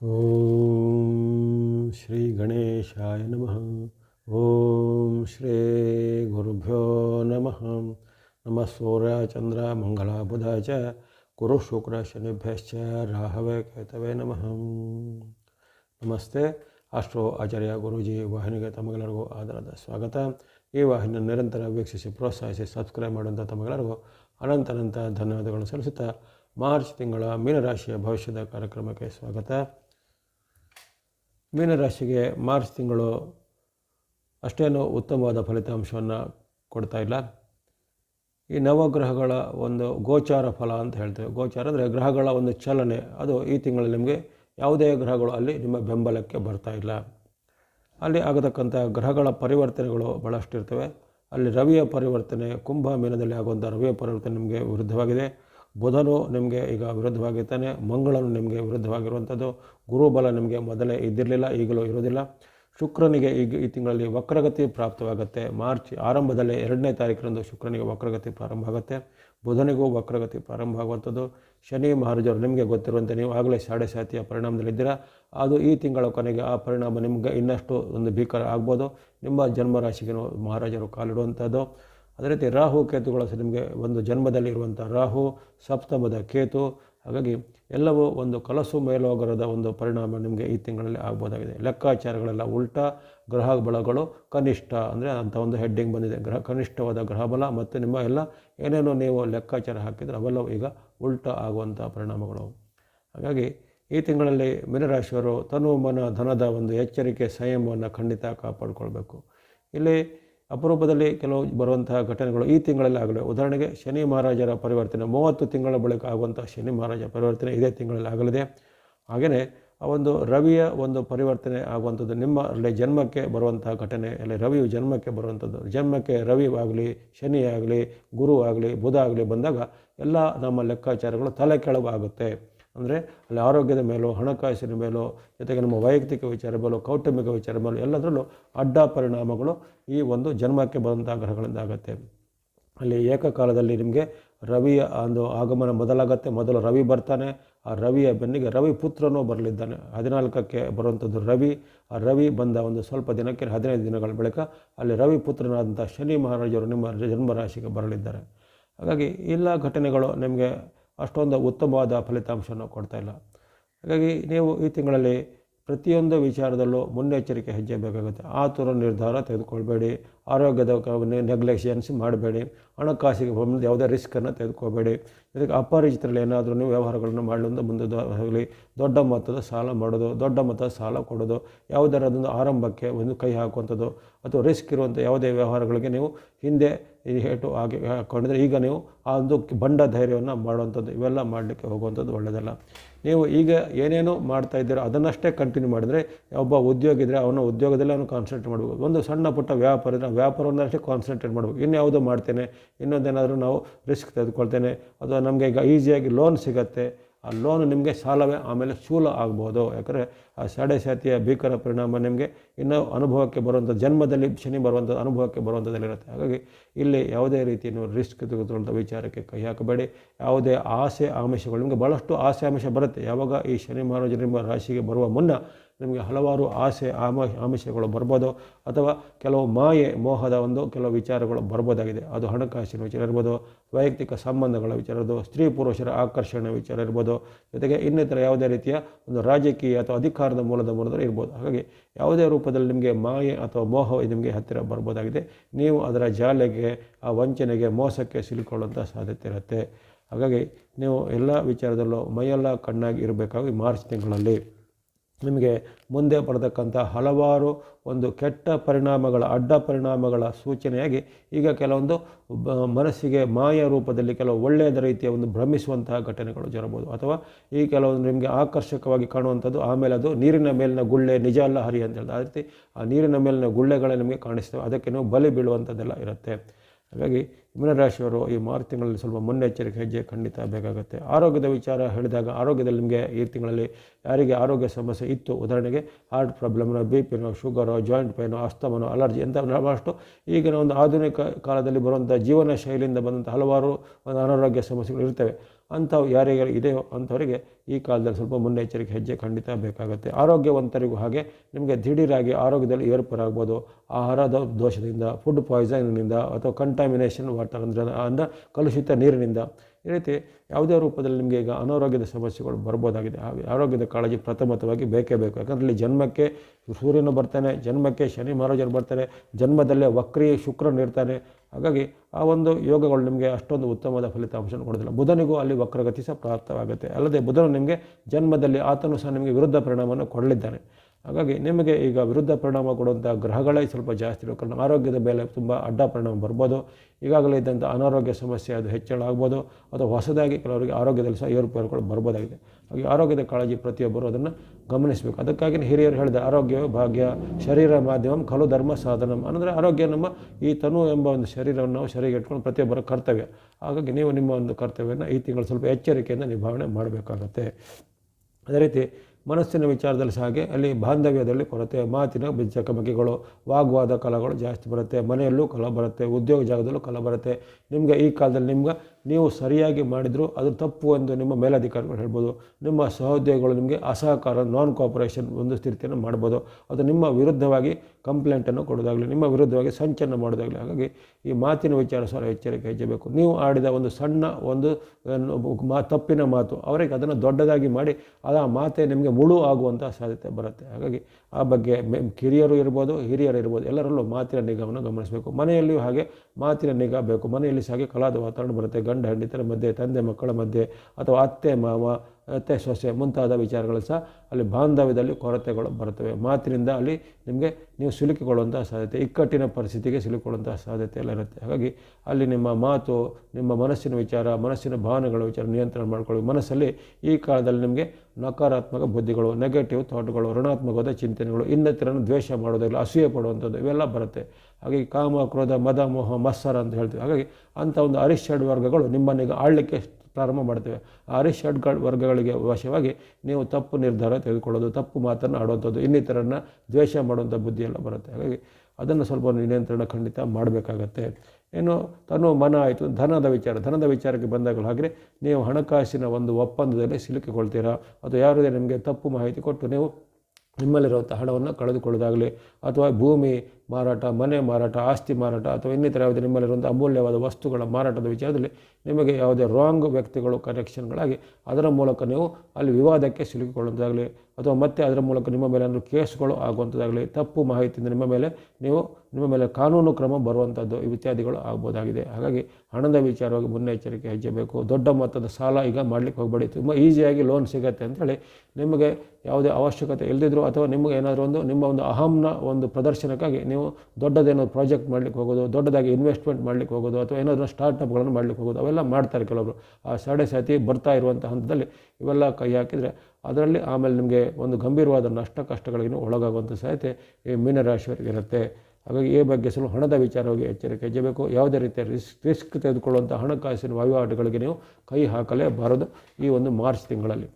ಓಂ ಶ್ರೀ ಗಣೇಶಾಯ ನಮಃ ಓಂ ಶ್ರೀ ಗುರುಭ್ಯೋ ನಮಃ ನಮಃ ಸೂರ್ಯ ಚಂದ್ರ ಮಂಗಳ ಬುಧ ಚ ಗುರು ಶುಕ್ರ ಶನಿಭ್ಯಶ್ಚ ರಾಹವೇ ಕೇತವೇ ನಮಃ ನಮಸ್ತೆ ಅಷ್ಟೋ ಆಚಾರ್ಯ ಗುರೂಜಿ ವಾಹಿನಿಗೆ ತಮಗೆಲ್ಲರಿಗೂ ಆಧಾರದ ಸ್ವಾಗತ ಈ ವಾಹಿನಿಯನ್ನು ನಿರಂತರ ವೀಕ್ಷಿಸಿ ಪ್ರೋತ್ಸಾಹಿಸಿ ಸಬ್ಸ್ಕ್ರೈಬ್ ಮಾಡುವಂಥ ತಮಗೆಲ್ಲರಿಗೂ ಅನಂತ ಅನಂತ ಧನ್ಯವಾದಗಳನ್ನು ಸಲ್ಲಿಸುತ್ತಾ ಮಾರ್ಚ್ ತಿಂಗಳ ಮೀನರಾಶಿಯ ಭವಿಷ್ಯದ ಕಾರ್ಯಕ್ರಮಕ್ಕೆ ಸ್ವಾಗತ ಮೀನರಾಶಿಗೆ ಮಾರ್ಚ್ ತಿಂಗಳು ಅಷ್ಟೇನು ಉತ್ತಮವಾದ ಫಲಿತಾಂಶವನ್ನು ಕೊಡ್ತಾ ಇಲ್ಲ. ಈ ನವಗ್ರಹಗಳ ಒಂದು ಗೋಚಾರ ಫಲ ಅಂತ ಹೇಳ್ತೇವೆ. ಗೋಚಾರ ಅಂದರೆ ಗ್ರಹಗಳ ಒಂದು ಚಲನೆ. ಅದು ಈ ತಿಂಗಳಲ್ಲಿ ನಿಮಗೆ ಯಾವುದೇ ಗ್ರಹಗಳು ಅಲ್ಲಿ ನಿಮ್ಮ ಬೆಂಬಲಕ್ಕೆ ಬರ್ತಾ ಇಲ್ಲ. ಅಲ್ಲಿ ಆಗತಕ್ಕಂಥ ಗ್ರಹಗಳ ಪರಿವರ್ತನೆಗಳು ಭಾಳಷ್ಟು ಇರ್ತವೆ ಅಲ್ಲಿ ರವಿಯ ಪರಿವರ್ತನೆ, ಕುಂಭ ಮೀನದಲ್ಲಿ ಆಗುವಂಥ ರವಿಯ ಪರಿವರ್ತನೆ ನಿಮಗೆ ವಿರುದ್ಧವಾಗಿದೆ. ಬುಧನು ನಿಮಗೆ ಈಗ ವಿರುದ್ಧವಾಗಿರ್ತಾನೆ ಮಂಗಳನು ನಿಮಗೆ ವಿರುದ್ಧವಾಗಿರುವಂಥದ್ದು. ಗುರುಬಲ ನಿಮಗೆ ಮೊದಲೇ ಇದ್ದಿರಲಿಲ್ಲ, ಈಗಲೂ ಇರೋದಿಲ್ಲ ಶುಕ್ರನಿಗೆ ಈಗ ಈ ತಿಂಗಳಲ್ಲಿ ವಕ್ರಗತಿ ಪ್ರಾಪ್ತವಾಗುತ್ತೆ. ಮಾರ್ಚ್ ಆರಂಭದಲ್ಲೇ ಎರಡನೇ ತಾರೀಕಿನಂದು ಶುಕ್ರನಿಗೆ ವಕ್ರಗತಿ ಪ್ರಾರಂಭ ಆಗುತ್ತೆ. ಬುಧನಿಗೂ ವಕ್ರಗತಿ ಪ್ರಾರಂಭ ಆಗುವಂಥದ್ದು. ಶನಿ ಮಹಾರಾಜರು ನಿಮಗೆ ಗೊತ್ತಿರುವಂತೆ ನೀವು ಆಗಲೇ ಸಾಡೆ ಸಾತಿಯ ಪರಿಣಾಮದಲ್ಲಿದ್ದೀರಾ. ಅದು ಈ ತಿಂಗಳ ಕೊನೆಗೆ ಆ ಪರಿಣಾಮ ನಿಮಗೆ ಇನ್ನಷ್ಟು ಒಂದು ಭೀಕರ ಆಗ್ಬೋದು. ನಿಮ್ಮ ಜನ್ಮರಾಶಿಗೆ ಮಹಾರಾಜರು ಕಾಲಿಡುವಂಥದ್ದು. ಅದೇ ರೀತಿ ರಾಹು ಕೇತುಗಳ ನಿಮಗೆ ಒಂದು ಜನ್ಮದಲ್ಲಿರುವಂಥ ರಾಹು, ಸಪ್ತಮದ ಕೇತು, ಹಾಗಾಗಿ ಎಲ್ಲವೂ ಒಂದು ಕಲಸು ಮೇಲೋಗರದ ಒಂದು ಪರಿಣಾಮ ನಿಮಗೆ ಈ ತಿಂಗಳಲ್ಲಿ ಆಗ್ಬೋದಾಗಿದೆ. ಲೆಕ್ಕಾಚಾರಗಳೆಲ್ಲ ಉಲ್ಟಾ, ಗ್ರಹ ಬಲಗಳು ಕನಿಷ್ಠ ಅಂದರೆ ಅಂಥ ಒಂದು ಹೆಡ್ಡಿಂಗ್ ಬಂದಿದೆ. ಗ್ರಹ ಕನಿಷ್ಠವಾದ ಗ್ರಹ ಬಲ ಮತ್ತು ನಿಮ್ಮ ಎಲ್ಲ ಏನೇನೋ ನೀವು ಲೆಕ್ಕಾಚಾರ ಹಾಕಿದರೆ ಅವೆಲ್ಲವೂ ಈಗ ಉಲ್ಟಾ ಆಗುವಂಥ ಪರಿಣಾಮಗಳು. ಹಾಗಾಗಿ ಈ ತಿಂಗಳಲ್ಲಿ ಮೀನರಾಶಿಯವರು ತನು ಮನ ಧನದ ಒಂದು ಎಚ್ಚರಿಕೆ, ಸಂಯಮವನ್ನು ಖಂಡಿತ ಕಾಪಾಡಿಕೊಳ್ಬೇಕು. ಇಲ್ಲಿ ಅಪರೂಪದಲ್ಲಿ ಕೆಲವು ಬರುವಂತಹ ಘಟನೆಗಳು ಈ ತಿಂಗಳಲ್ಲಿ ಆಗಲಿವೆ ಉದಾಹರಣೆಗೆ ಶನಿ ಮಹಾರಾಜರ ಪರಿವರ್ತನೆ. ಮೂವತ್ತು ತಿಂಗಳ ಬಳಿಕ ಆಗುವಂಥ ಶನಿ ಮಹಾರಾಜ ಪರಿವರ್ತನೆ ಇದೇ ತಿಂಗಳಲ್ಲಿ ಆಗಲಿದೆ ಹಾಗೆಯೇ ಆ ಒಂದು ರವಿಯ ಒಂದು ಪರಿವರ್ತನೆ ಆಗುವಂಥದ್ದು, ನಿಮ್ಮ ಅಲ್ಲಿ ಜನ್ಮಕ್ಕೆ ಬರುವಂತಹ ಘಟನೆ, ಅಲ್ಲಿ ರವಿಯು ಜನ್ಮಕ್ಕೆ ಬರುವಂಥದ್ದು. ಜನ್ಮಕ್ಕೆ ರವಿ ಆಗಲಿ, ಶನಿ ಆಗಲಿ, ಗುರು ಆಗಲಿ, ಬುಧ ಆಗಲಿ ಬಂದಾಗ ಎಲ್ಲ ನಮ್ಮ ಲೆಕ್ಕಾಚಾರಗಳು ತಲೆ ಕೆಳಗು ಆಗುತ್ತೆ ಅಂದರೆ ಅಲ್ಲಿ ಆರೋಗ್ಯದ ಮೇಲೋ, ಹಣಕಾಸಿನ ಮೇಲೋ, ಜೊತೆಗೆ ನಮ್ಮ ವೈಯಕ್ತಿಕ ವಿಚಾರ ಮೇಲೋ, ಕೌಟುಂಬಿಕ ವಿಚಾರ ಮೇಲೋ, ಎಲ್ಲದರಲ್ಲೂ ಅಡ್ಡ ಪರಿಣಾಮಗಳು ಈ ಒಂದು ಜನ್ಮಕ್ಕೆ ಬಂದಂಥ ಗ್ರಹಗಳಿಂದ ಆಗುತ್ತೆ. ಅಲ್ಲಿ ಏಕಕಾಲದಲ್ಲಿ ನಿಮಗೆ ರವಿಯ ಒಂದು ಆಗಮನ ಮೊದಲಾಗತ್ತೆ. ಮೊದಲು ರವಿ ಬರ್ತಾನೆ, ಆ ರವಿಯ ಬೆನ್ನಿಗೆ ರವಿ ಪುತ್ರನೂ ಬರಲಿದ್ದಾನೆ. ಹದಿನಾಲ್ಕಕ್ಕೆ ಬರುವಂಥದ್ದು ರವಿ, ಆ ರವಿ ಬಂದ ಒಂದು ಸ್ವಲ್ಪ ದಿನಕ್ಕೆ, ಹದಿನೈದು ದಿನಗಳ ಬಳಿಕ ಅಲ್ಲಿ ರವಿ ಪುತ್ರನಾದಂಥ ಶನಿ ಮಹಾರಾಜರು ನಿಮ್ಮ ಜನ್ಮರಾಶಿಗೆ ಬರಲಿದ್ದಾರೆ. ಹಾಗಾಗಿ ಎಲ್ಲ ಘಟನೆಗಳು ನಿಮಗೆ ಅಷ್ಟೊಂದು ಉತ್ತಮವಾದ ಫಲಿತಾಂಶವನ್ನು ಕೊಡ್ತಾ ಇಲ್ಲ. ಹಾಗಾಗಿ ನೀವು ಈ ತಿಂಗಳಲ್ಲಿ ಪ್ರತಿಯೊಂದು ವಿಚಾರದಲ್ಲೂ ಮುನ್ನೆಚ್ಚರಿಕೆ ಹೆಜ್ಜೆ ಬೇಕಾಗುತ್ತೆ ಆತುರ ನಿರ್ಧಾರ ತೆಗೆದುಕೊಳ್ಬೇಡಿ. ಆರೋಗ್ಯದ ನೆಗ್ಲೆಕ್ಷನ್ಸ್ ಮಾಡಬೇಡಿ. ಹಣಕಾಸಿಗೆ ಬಂದು ಯಾವುದೇ ರಿಸ್ಕನ್ನು ತೆಗೆದುಕೋಬೇಡಿ ಇದಕ್ಕೆ ಅಪರಿಚಿತರಲ್ಲಿ ಏನಾದರೂ ನೀವು ವ್ಯವಹಾರಗಳನ್ನು ಮಾಡಲಿಂದ ಮುಂದೆ ಆಗಲಿ ದೊಡ್ಡ ಮೊತ್ತದ ಸಾಲ ಮಾಡೋದು, ದೊಡ್ಡ ಮೊತ್ತದ ಸಾಲ ಕೊಡೋದು ಯಾವುದರದೊಂದು ಆರಂಭಕ್ಕೆ ಒಂದು ಕೈ ಹಾಕುವಂಥದ್ದು ಅಥವಾ ರಿಸ್ಕ್ ಇರುವಂಥ ಯಾವುದೇ ವ್ಯವಹಾರಗಳಿಗೆ ನೀವು ಹಿಂದೆ ಹೇಟು ಹಾಗೆ ಹಾಕ್ಕೊಂಡಿದ್ರೆ ಈಗ ನೀವು ಆ ಒಂದು ಬಂಡ ಧೈರ್ಯವನ್ನು ಮಾಡುವಂಥದ್ದು, ಇವೆಲ್ಲ ಮಾಡಲಿಕ್ಕೆ ಹೋಗುವಂಥದ್ದು ಒಳ್ಳೆಯದಲ್ಲ. ನೀವು ಈಗ ಏನೇನು ಮಾಡ್ತಾ ಇದ್ದೀರೋ ಅದನ್ನಷ್ಟೇ ಕಂಟಿನ್ಯೂ ಮಾಡಿದರೆ ಒಬ್ಬ ಉದ್ಯೋಗ ಇದ್ದರೆ ಅವನ ಉದ್ಯೋಗದಲ್ಲೇ ಅವನು ಕಾನ್ಸಂಟ್ರೇಟ್ ಮಾಡಬೇಕು ಒಂದು ಸಣ್ಣ ಪುಟ್ಟ ವ್ಯಾಪಾರ ಇದ್ದರೆ ವ್ಯಾಪಾರವನ್ನಷ್ಟೇ ಕಾನ್ಸಂಟ್ರೇಟ್ ಮಾಡಬೇಕು ಇನ್ಯಾವುದೋ ಮಾಡ್ತೇನೆ, ಇನ್ನೊಂದೇನಾದರೂ ನಾವು ರಿಸ್ಕ್ ತೆಗೆದುಕೊಳ್ತೇನೆ, ಅಥವಾ ನಮಗೆ ಈಗ ಈಸಿಯಾಗಿ ಲೋನ್ ಸಿಗುತ್ತೆ ಆ ಲೋನ್ ನಿಮಗೆ ಸಾಲವೇ ಆಮೇಲೆ ಶೂಲ ಆಗ್ಬೋದು. ಯಾಕಂದರೆ ಆ ಸಾಡೆ ಸಾತಿಯ ಭೀಕರ ಪರಿಣಾಮ ನಿಮಗೆ ಇನ್ನೂ ಅನುಭವಕ್ಕೆ ಬರುವಂಥ ಜನ್ಮದಲ್ಲಿ ಶನಿ ಬರುವಂಥ ಅನುಭವಕ್ಕೆ ಬರುವಂಥದ್ದಿರುತ್ತೆ. ಹಾಗಾಗಿ ಇಲ್ಲಿ ಯಾವುದೇ ರೀತಿ ನೀವು ರಿಸ್ಕ್ ತೆಗೆದುಕೊಳ್ಳುವಂಥ ವಿಚಾರಕ್ಕೆ ಕೈ ಹಾಕಬೇಡಿ. ಯಾವುದೇ ಆಸೆ ಆಮಿಷಗಳು ನಿಮಗೆ ಭಾಳಷ್ಟು ಆಸೆ ಆಮಿಷ ಬರುತ್ತೆ. ಯಾವಾಗ ಈ ಶನಿ ಮಹಾರಾಜ ನಿಮ್ಮ ರಾಶಿಗೆ ಬರುವ ಮುನ್ನ ನಿಮಗೆ ಹಲವಾರು ಆಸೆ ಆಮ, ಆಮಿಷಗಳು ಬರ್ಬೋದು. ಅಥವಾ ಕೆಲವು ಮಾಯೆ ಮೋಹದ ಒಂದು ಕೆಲವು ವಿಚಾರಗಳು ಬರ್ಬೋದಾಗಿದೆ. ಅದು ಹಣಕಾಸಿನ ವಿಚಾರ ಇರ್ಬೋದು ವೈಯಕ್ತಿಕ ಸಂಬಂಧಗಳ ವಿಚಾರ ಇರ್ಬೋದು, ಸ್ತ್ರೀ ಪುರುಷರ ಆಕರ್ಷಣೆ ವಿಚಾರ ಇರ್ಬೋದು, ಜೊತೆಗೆ ಇನ್ನಿತರ ಯಾವುದೇ ರೀತಿಯ ಒಂದು ರಾಜಕೀಯ ಅಥವಾ ಅಧಿಕಾರದ ಮೂಲದ ಮೂಲದ ಇರ್ಬೋದು. ಹಾಗಾಗಿ ಯಾವುದೇ ರೂಪದಲ್ಲಿ ನಿಮಗೆ ಮಾಯೆ ಅಥವಾ ಮೋಹ ನಿಮಗೆ ಹತ್ತಿರ ಬರ್ಬೋದಾಗಿದೆ. ನೀವು ಅದರ ಜಾಲೆಗೆ, ಆ ವಂಚನೆಗೆ, ಮೋಸಕ್ಕೆ ಸಿಲುಕೊಳ್ಳುವಂಥ ಸಾಧ್ಯತೆ ಇರುತ್ತೆ. ಹಾಗಾಗಿ ನೀವು ಎಲ್ಲ ವಿಚಾರದಲ್ಲೂ ಮೈಯೆಲ್ಲ ಕಣ್ಣಾಗಿ ಇರಬೇಕಾಗಿ ಮಾರ್ಚ್ ತಿಂಗಳಲ್ಲಿ ನಿಮಗೆ ಮುಂದೆ ಬರತಕ್ಕಂಥ ಹಲವಾರು ಒಂದು ಕೆಟ್ಟ ಪರಿಣಾಮಗಳ, ಅಡ್ಡ ಪರಿಣಾಮಗಳ ಸೂಚನೆಯಾಗಿ ಈಗ ಕೆಲವೊಂದು ಮನಸ್ಸಿಗೆ ಮಾಯ ರೂಪದಲ್ಲಿ ಕೆಲವು ಒಳ್ಳೆಯದ ರೀತಿಯ ಒಂದು ಭ್ರಮಿಸುವಂತಹ ಘಟನೆಗಳು ಜರಬಹುದು. ಅಥವಾ ಈ ಕೆಲವೊಂದು ನಿಮಗೆ ಆಕರ್ಷಕವಾಗಿ ಕಾಣುವಂಥದ್ದು, ಆಮೇಲೆ ಅದು ನೀರಿನ ಮೇಲಿನ ಗುಳ್ಳೆ ನಿಜ ಅಲ್ಲ ಹರಿ ಅಂತ ಹೇಳಿದ. ಅದೇ ರೀತಿ ಆ ನೀರಿನ ಮೇಲಿನ ಗುಳ್ಳೆಗಳೇ ನಿಮಗೆ ಕಾಣಿಸ್ತವೆ. ಅದಕ್ಕೆ ನೀವು ಬಲಿ ಬೀಳುವಂಥದ್ದೆಲ್ಲ ಇರುತ್ತೆ. ಹಾಗಾಗಿ ಮೀನರಾಶಿಯವರು ಈ ಮಾರು ತಿಂಗಳಲ್ಲಿ ಸ್ವಲ್ಪ ಮುನ್ನೆಚ್ಚರಿಕೆ ಹೆಜ್ಜೆ ಖಂಡಿತ ಬೇಕಾಗುತ್ತೆ. ಆರೋಗ್ಯದ ವಿಚಾರ ಹೇಳಿದಾಗ ಆರೋಗ್ಯದಲ್ಲಿ ನಿಮಗೆ ಈ ತಿಂಗಳಲ್ಲಿ ಯಾರಿಗೆ ಆರೋಗ್ಯ ಸಮಸ್ಯೆ ಇತ್ತು ಉದಾಹರಣೆಗೆ ಹಾರ್ಟ್ ಪ್ರಾಬ್ಲಮ್ನೋ ಬಿ ಪಿನೋ ಶುಗರೋ ಜಾಯಿಂಟ್ ಪೈನೋ ಅಸ್ತಮನೋ ಅಲರ್ಜಿ ಅಂತ ಭಾಳಷ್ಟು ಈಗಿನ ಒಂದು ಆಧುನಿಕ ಕಾಲದಲ್ಲಿ ಬರುವಂಥ ಜೀವನ ಶೈಲಿಯಿಂದ ಬಂದಂಥ ಹಲವಾರು ಒಂದು ಅನಾರೋಗ್ಯ ಸಮಸ್ಯೆಗಳು ಇರ್ತವೆ. ಅಂಥವು ಯಾರಿಗೆ ಇದೆಯೋ ಅಂಥವರಿಗೆ ಈ ಕಾಲದಲ್ಲಿ ಸ್ವಲ್ಪ ಮುನ್ನೆಚ್ಚರಿಕೆ ಹೆಜ್ಜೆ ಖಂಡಿತ ಬೇಕಾಗುತ್ತೆ. ಆರೋಗ್ಯವಂತರಿಗೂ ಹಾಗೆ ನಿಮಗೆ ದಿಢೀರಾಗಿ ಆರೋಗ್ಯದಲ್ಲಿ ಏರ್ಪರಾಗ್ಬೋದು ಆಹಾರದ ದೋಷದಿಂದ ಫುಡ್ ಪಾಯ್ಸನಿಂದ ಅಥವಾ ಕಂಟಾಮಿನೇಷನ್ ವಾಟರ್ ಅಂದರೆ ಅಂದರೆ ಕಲುಷಿತ ನೀರಿನಿಂದ. ಈ ರೀತಿ ಯಾವುದೇ ರೂಪದಲ್ಲಿ ನಿಮಗೆ ಈಗ ಅನಾರೋಗ್ಯದ ಸಮಸ್ಯೆಗಳು ಬರ್ಬೋದಾಗಿದೆ. ಹಾಗೆ ಆರೋಗ್ಯದ ಕಾಳಜಿ ಪ್ರಥಮತವಾಗಿ ಬೇಕೇ ಬೇಕು. ಯಾಕಂದರೆ ಇಲ್ಲಿ ಜನ್ಮಕ್ಕೆ ಸೂರ್ಯನು ಬರ್ತಾನೆ, ಜನ್ಮಕ್ಕೆ ಶನಿ ಮಹಾರಾಜರು ಬರ್ತಾರೆ, ಜನ್ಮದಲ್ಲೇ ವಕ್ರಿ ಶುಕ್ರನು ಇರ್ತಾನೆ ಹಾಗಾಗಿ ಆ ಒಂದು ಯೋಗಗಳು ನಿಮಗೆ ಅಷ್ಟೊಂದು ಉತ್ತಮವಾದ ಫಲಿತಾಂಶ ಕೊಡೋದಿಲ್ಲ ಬುಧನಿಗೂ ಅಲ್ಲಿ ವಕ್ರಗತಿ ಸಹ ಪ್ರಾಪ್ತವಾಗುತ್ತೆ. ಅಲ್ಲದೆ ಬುಧನು ನಿಮಗೆ ಜನ್ಮದಲ್ಲಿ ಆತನು ಸಹ ನಿಮಗೆ ವಿರುದ್ಧ ಪರಿಣಾಮವನ್ನು ಕೊಡಲಿದ್ದಾನೆ. ಹಾಗಾಗಿ ನಿಮಗೆ ಈಗ ವಿರುದ್ಧ ಪರಿಣಾಮ ಕೊಡುವಂಥ ಗ್ರಹಗಳೇ ಸ್ವಲ್ಪ ಜಾಸ್ತಿ ಇರೋ ಕಾರಣ ಆರೋಗ್ಯದ ಮೇಲೆ ತುಂಬ ಅಡ್ಡ ಪರಿಣಾಮ ಬರ್ಬೋದು. ಈಗಾಗಲೇ ಇದ್ದಂಥ ಅನಾರೋಗ್ಯ ಸಮಸ್ಯೆ ಅದು ಹೆಚ್ಚಳ ಆಗ್ಬೋದು. ಅಥವಾ ಹೊಸದಾಗಿ ಕೆಲವರಿಗೆ ಆರೋಗ್ಯದಲ್ಲಿ ಸಹ ಏರುಪೇರುಗಳು ಬರ್ಬೋದಾಗಿದೆ. ಹಾಗೆ ಆರೋಗ್ಯದ ಕಾಳಜಿ ಪ್ರತಿಯೊಬ್ಬರು ಅದನ್ನು ಗಮನಿಸಬೇಕು. ಅದಕ್ಕಾಗಿ ಹಿರಿಯರು ಹೇಳಿದ ಆರೋಗ್ಯವೇ ಭಾಗ್ಯ, ಶರೀರ ಮಾಧ್ಯಮ ಕಲು ಧರ್ಮ ಸಾಧನಂ. ಅಂದರೆ ಆರೋಗ್ಯ ನಮ್ಮ ಈ ತನು ಎಂಬ ಒಂದು ಶರೀರವನ್ನು ನಾವು ಶರೀರ ಇಟ್ಕೊಂಡು ಪ್ರತಿಯೊಬ್ಬರ ಕರ್ತವ್ಯ. ಹಾಗಾಗಿ ನೀವು ನಿಮ್ಮ ಒಂದು ಕರ್ತವ್ಯನ ಈ ತಿಂಗಳು ಸ್ವಲ್ಪ ಎಚ್ಚರಿಕೆಯಿಂದ ನಿಭಾವಣೆ ಮಾಡಬೇಕಾಗತ್ತೆ. ಅದೇ ರೀತಿ ಮನಸ್ಸಿನ ವಿಚಾರದಲ್ಲಿ ಸಹ ಹಾಗೆ ಅಲ್ಲಿ ಬಾಂಧವ್ಯದಲ್ಲಿ ಕೊರತೆ, ಮಾತಿನ ಚಕಮಕಿಗಳು ವಾಗ್ವಾದ ಕಲಗಳು ಜಾಸ್ತಿ ಬರುತ್ತೆ, ಮನೆಯಲ್ಲೂ ಕಲ ಬರುತ್ತೆ, ಉದ್ಯೋಗ ಜಾಗದಲ್ಲೂ ಕಲ ಬರುತ್ತೆ. ನಿಮಗೆ ಈ ಕಾಲದಲ್ಲಿ ನಿಮ್ಗೆ ನೀವು ಸರಿಯಾಗಿ ಮಾಡಿದರೂ ಅದು ತಪ್ಪು ಎಂದು ನಿಮ್ಮ ಮೇಲಧಿಕಾರಿಗಳು ಹೇಳ್ಬೋದು. ನಿಮ್ಮ ಸಹೋದ್ಯೋಗಿಗಳು ನಿಮಗೆ ಅಸಹಕಾರ ನಾನ್ ಕೋಪರೇಷನ್ ಒಂದು ಸ್ಥಿತಿಯನ್ನು ಮಾಡ್ಬೋದು. ಅದು ನಿಮ್ಮ ವಿರುದ್ಧವಾಗಿ ಕಂಪ್ಲೇಂಟನ್ನು ಕೊಡೋದಾಗಲಿ, ನಿಮ್ಮ ವಿರುದ್ಧವಾಗಿ ಸಂಚನ್ನು ಮಾಡೋದಾಗಲಿ, ಹಾಗಾಗಿ ಈ ಮಾತಿನ ವಿಚಾರ ಸಹ ಎಚ್ಚರಿಕೆ ಹೆಚ್ಚಬೇಕು ನೀವು ಆಡಿದ ಒಂದು ಸಣ್ಣ ಒಂದು ಮಾ, ತಪ್ಪಿನ ಮಾತು, ಅವರಿಗೆ ಅದನ್ನು ದೊಡ್ಡದಾಗಿ ಮಾಡಿ ಆ ಮಾತೆ ನಿಮಗೆ ಮುಳು ಆಗುವಂಥ ಸಾಧ್ಯತೆ ಬರುತ್ತೆ. ಹಾಗಾಗಿ ಆ ಬಗ್ಗೆ ಕಿರಿಯರು ಇರ್ಬೋದು, ಹಿರಿಯರು ಇರ್ಬೋದು, ಎಲ್ಲರಲ್ಲೂ ಮಾತಿನ ನಿಗಾವನ್ನು ಗಮನಿಸಬೇಕು. ಮನೆಯಲ್ಲಿಯೂ ಹಾಗೆ ಮಾತಿನ ನಿಗಾ ಬೇಕು. ಮನೆಯಲ್ಲಿ ಸಹ ಹಾಗೆ ಕಲಾದ ವಾತಾವರಣ ಬರುತ್ತೆ. ಗಂಡ ಹೆಂಡತಿಯರ ಮಧ್ಯೆ, ತಂದೆ ಮಕ್ಕಳ ಮಧ್ಯೆ ಅಥವಾ ಅತ್ತೆ, ಮಾವ, ಅತ್ತೆ, ಸೊಸೆ ಮುಂತಾದ ವಿಚಾರಗಳು ಸಹ ಅಲ್ಲಿ ಬಾಂಧವ್ಯದಲ್ಲಿ ಕೊರತೆಗಳು ಬರ್ತವೆ ಮಾತಿನಿಂದ ಅಲ್ಲಿ ನಿಮಗೆ ನೀವು ಸಿಲುಕಿಕೊಳ್ಳುವಂಥ ಸಾಧ್ಯತೆ, ಇಕ್ಕಟ್ಟಿನ ಪರಿಸ್ಥಿತಿಗೆ ಸಿಲುಕೊಳ್ಳುವಂಥ ಸಾಧ್ಯತೆ ಎಲ್ಲ ಇರುತ್ತೆ. ಹಾಗಾಗಿ ಅಲ್ಲಿ ನಿಮ್ಮ ಮಾತು, ನಿಮ್ಮ ಮನಸ್ಸಿನ ವಿಚಾರ, ಮನಸ್ಸಿನ ಭಾವನೆಗಳ ವಿಚಾರ ನಿಯಂತ್ರಣ ಮಾಡಿಕೊಳ್ಳಿ. ಮನಸ್ಸಲ್ಲಿ ಈ ಕಾಲದಲ್ಲಿ ನಿಮಗೆ ನಕಾರಾತ್ಮಕ ಬುದ್ಧಿಗಳು ನೆಗೆಟಿವ್ ಥಾಟ್ಗಳು ಋಣಾತ್ಮಕವಾದ ಚಿಂತನೆಗಳು, ಇನ್ನಿತರನ್ನು ದ್ವೇಷ ಮಾಡೋದಿಲ್ಲ, ಅಸೂಯೆ ಪಡುವಂಥದ್ದು ಇವೆಲ್ಲ ಬರುತ್ತೆ. ಹಾಗಾಗಿ ಕಾಮ, ಕ್ರೋಧ, ಮದ, ಮೋಹ, ಮತ್ಸರ ಅಂತ ಹೇಳ್ತೀವಿ. ಹಾಗಾಗಿ ಅಂಥ ಒಂದು ಅರಿಷಡ್ ವರ್ಗಗಳು ನಿಮ್ಮನ್ನೀಗ ಆಳಲಿಕ್ಕೆ ಪ್ರಾರಂಭ ಮಾಡ್ತೇವೆ. ಆ ಅರಿಷಡ್ಗಳ ವರ್ಗಗಳಿಗೆ ವಶವಾಗಿ ನೀವು ತಪ್ಪು ನಿರ್ಧಾರ ತೆಗೆದುಕೊಳ್ಳೋದು, ತಪ್ಪು ಮಾತನ್ನು ಆಡುವಂಥದ್ದು ಇನ್ನಿತರನ್ನು ದ್ವೇಷ ಮಾಡುವಂಥ ಬುದ್ಧಿಯೆಲ್ಲ ಬರುತ್ತೆ. ಹಾಗಾಗಿ ಅದನ್ನು ಸ್ವಲ್ಪ ನಿಯಂತ್ರಣ ಖಂಡಿತ ಮಾಡಬೇಕಾಗತ್ತೆ. ಏನು ತನು ಮನ ಆಯಿತು, ಧನದ ವಿಚಾರ. ಧನದ ವಿಚಾರಕ್ಕೆ ಬಂದಾಗಲೂ ಹಾಗೆ ನೀವು ಹಣಕಾಸಿನ ಒಂದು ಒಪ್ಪಂದದಲ್ಲಿ ಸಿಲುಕಿಕೊಳ್ತೀರಾ? ಅಥವಾ ಯಾರದೇ ನಿಮಗೆ ತಪ್ಪು ಮಾಹಿತಿ ಕೊಟ್ಟು ನೀವು ನಿಮ್ಮಲ್ಲಿರುವಂಥ ಹಣವನ್ನು ಕಳೆದುಕೊಳ್ಳೋದಾಗಲಿ, ಅಥವಾ ಭೂಮಿ ಮಾರಾಟ, ಮನೆ ಮಾರಾಟ, ಆಸ್ತಿ ಮಾರಾಟ ಅಥವಾ ಇನ್ನಿತರ ಯಾವುದೇ ನಿಮ್ಮಲ್ಲಿರುವಂಥ ಅಮೂಲ್ಯವಾದ ವಸ್ತುಗಳ ಮಾರಾಟದ ವಿಚಾರದಲ್ಲಿ ನಿಮಗೆ ಯಾವುದೇ ರಾಂಗ್ ವ್ಯಕ್ತಿಗಳು ಕನೆಕ್ಷನ್ಗಳಾಗಿ ಅದರ ಮೂಲಕ ನೀವು ಅಲ್ಲಿ ವಿವಾದಕ್ಕೆ ಸಿಲುಕಿಕೊಳ್ಳುವಂಥದ್ದಾಗಲಿ ಅಥವಾ ಮತ್ತೆ ಅದರ ಮೂಲಕ ನಿಮ್ಮ ಮೇಲೆ ಏನಾದರೂ ಕೇಸ್ಗಳು ಆಗುವಂಥದ್ದಾಗಲಿ, ತಪ್ಪು ಮಾಹಿತಿಯಿಂದ ನಿಮ್ಮ ಮೇಲೆ ನೀವು ನಿಮ್ಮ ಮೇಲೆ ಕಾನೂನು ಕ್ರಮ ಬರುವಂಥದ್ದು ಇತ್ಯಾದಿಗಳು ಆಗ್ಬೋದಾಗಿದೆ. ಹಾಗಾಗಿ ಹಣದ ವಿಚಾರವಾಗಿ ಮುನ್ನೆಚ್ಚರಿಕೆ ಹೆಜ್ಜಬೇಕು ದೊಡ್ಡ ಮೊತ್ತದ ಸಾಲ ಈಗ ಮಾಡಲಿಕ್ಕೆ ಹೋಗಬೇಡಿ. ತುಂಬ ಈಸಿಯಾಗಿ ಲೋನ್ ಸಿಗುತ್ತೆ ಅಂಥೇಳಿ ನಿಮಗೆ ಯಾವುದೇ ಅವಶ್ಯಕತೆ ಇಲ್ಲದಿದ್ದರೂ ಅಥವಾ ನಿಮಗೆ ಏನಾದರೂ ಒಂದು ನಿಮ್ಮ ಒಂದು ಅಹಂನ ಒಂದು ಪ್ರದರ್ಶನಕ್ಕಾಗಿ ನೀವು ದೊಡ್ಡದೇನೋ ಪ್ರಾಜೆಕ್ಟ್ ಮಾಡಲಿಕ್ಕೆ ಹೋಗೋದು, ದೊಡ್ಡದಾಗಿ ಇನ್ವೆಸ್ಟ್ಮೆಂಟ್ ಮಾಡಲಿಕ್ಕೆ ಹೋಗೋದು ಅಥವಾ ಏನಾದರೂ ಸ್ಟಾರ್ಟಪ್ಗಳನ್ನು ಮಾಡಲಿಕ್ಕೆ ಹೋಗೋದು, ಅವೆಲ್ಲ ಮಾಡ್ತಾರೆ ಕೆಲವರು ಆ ಸಾಡೆ ಸಾತಿ ಬರ್ತಾ ಇರುವಂಥ ಹಂತದಲ್ಲಿ ಇವೆಲ್ಲ ಕೈ ಹಾಕಿದರೆ ಅದರಲ್ಲಿ ಆಮೇಲೆ ನಿಮಗೆ ಒಂದು ಗಂಭೀರವಾದ ನಷ್ಟ ಕಷ್ಟಗಳಿಗೂ ಒಳಗಾಗುವಂಥ ಸಾಧ್ಯತೆ ಈ ಮೀನರಾಶಿಯವರಿಗೆ ಇರುತ್ತೆ. ಹಾಗಾಗಿ ಈ ಬಗ್ಗೆ ಸ್ವಲ್ಪ ಹಣದ ವಿಚಾರವಾಗಿ ಎಚ್ಚರಿಕೆ ಹೆಜ್ಜಬೇಕು ಯಾವುದೇ ರೀತಿಯ ರಿಸ್ಕ್ ರಿಸ್ಕ್ ತೆಗೆದುಕೊಳ್ಳುವಂಥ ಹಣಕಾಸಿನ ವಹಿವಾಟುಗಳಿಗೆ ನೀವು ಕೈ ಹಾಕಲೇಬಾರದು ಈ ಒಂದು ಮಾರ್ಚ್ ತಿಂಗಳಲ್ಲಿ.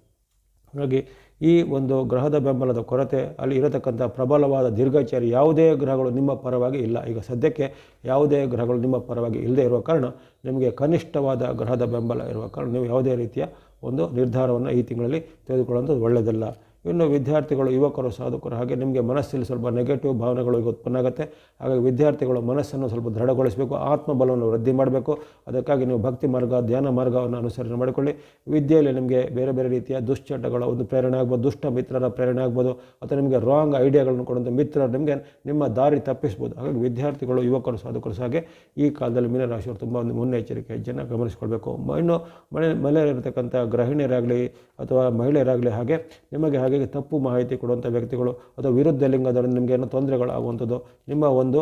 ಹಾಗಾಗಿ ಈ ಒಂದು ಗ್ರಹದ ಬೆಂಬಲದ ಕೊರತೆ ಅಲ್ಲಿ ಇರತಕ್ಕಂಥ ಪ್ರಬಲವಾದ ದೀರ್ಘಚಾರಿ ಯಾವುದೇ ಗ್ರಹಗಳು ನಿಮ್ಮ ಪರವಾಗಿ ಇಲ್ಲ. ಈಗ ಸದ್ಯಕ್ಕೆ ಯಾವುದೇ ಗ್ರಹಗಳು ನಿಮ್ಮ ಪರವಾಗಿ ಇಲ್ಲದೆ ಇರುವ ಕಾರಣ ನಿಮಗೆ ಕನಿಷ್ಠವಾದ ಗ್ರಹದ ಬೆಂಬಲ ಇರುವ ಕಾರಣ ನೀವು ಯಾವುದೇ ರೀತಿಯ ಒಂದು ನಿರ್ಧಾರವನ್ನು ಈ ತಿಂಗಳಲ್ಲಿ ತೆಗೆದುಕೊಳ್ಳುವಂಥದ್ದು ಒಳ್ಳೆಯದಲ್ಲ. ಇನ್ನು ವಿದ್ಯಾರ್ಥಿಗಳು, ಯುವಕರು, ಸಾಧಕರು, ಹಾಗೆ ನಿಮಗೆ ಮನಸ್ಸಲ್ಲಿ ಸ್ವಲ್ಪ ನೆಗೆಟಿವ್ ಭಾವನೆಗಳು ಉತ್ಪನ್ನ ಆಗುತ್ತೆ. ಹಾಗಾಗಿ ವಿದ್ಯಾರ್ಥಿಗಳು ಮನಸ್ಸನ್ನು ಸ್ವಲ್ಪ ದೃಢಗೊಳಿಸಬೇಕು, ಆತ್ಮಬಲವನ್ನು ವೃದ್ಧಿ ಮಾಡಬೇಕು. ಅದಕ್ಕಾಗಿ ನೀವು ಭಕ್ತಿ ಮಾರ್ಗ, ಧ್ಯಾನ ಮಾರ್ಗವನ್ನು ಅನುಸರಣೆ ಮಾಡಿಕೊಳ್ಳಿ. ವಿದ್ಯೆಯಲ್ಲಿ ನಿಮಗೆ ಬೇರೆ ಬೇರೆ ರೀತಿಯ ದುಶ್ಚಟಗಳ ಒಂದು ಪ್ರೇರಣೆ ಆಗ್ಬೋದು, ದುಷ್ಟ ಮಿತ್ರರ ಪ್ರೇರಣೆ ಆಗ್ಬೋದು, ಅಥವಾ ನಿಮಗೆ ರಾಂಗ್ ಐಡಿಯಾಗಳನ್ನು ಕೊಡುವಂಥ ಮಿತ್ರರು ನಿಮಗೆ ನಿಮ್ಮ ದಾರಿ ತಪ್ಪಿಸ್ಬೋದು. ಹಾಗಾಗಿ ವಿದ್ಯಾರ್ಥಿಗಳು, ಯುವಕರು, ಸಾಧಕರು ಸಹ ಈ ಕಾಲದಲ್ಲಿ ಮೀನರಾಶಿಯವರು ತುಂಬ ಒಂದು ಮುನ್ನೆಚ್ಚರಿಕೆ ಹೆಜ್ಜೆಯನ್ನು ಗಮನಿಸಿಕೊಳ್ಬೇಕು. ಇನ್ನು ಮನೆ ಮನೆಯಲ್ಲಿರತಕ್ಕಂಥ ಗೃಹಿಣಿಯರಾಗಲಿ ಅಥವಾ ಮಹಿಳೆಯರಾಗಲಿ ಹಾಗೆ ನಿಮಗೆ ಹಾಗೆ ತಪ್ಪು ಮಾಹಿತಿ ಕೊಡುವಂಥ ವ್ಯಕ್ತಿಗಳು ಅಥವಾ ವಿರುದ್ಧ ಲಿಂಗದವರು ನಿಮಗೆ ಏನೋ ತೊಂದರೆಗಳಾಗುವಂಥದ್ದು, ನಿಮ್ಮ ಒಂದು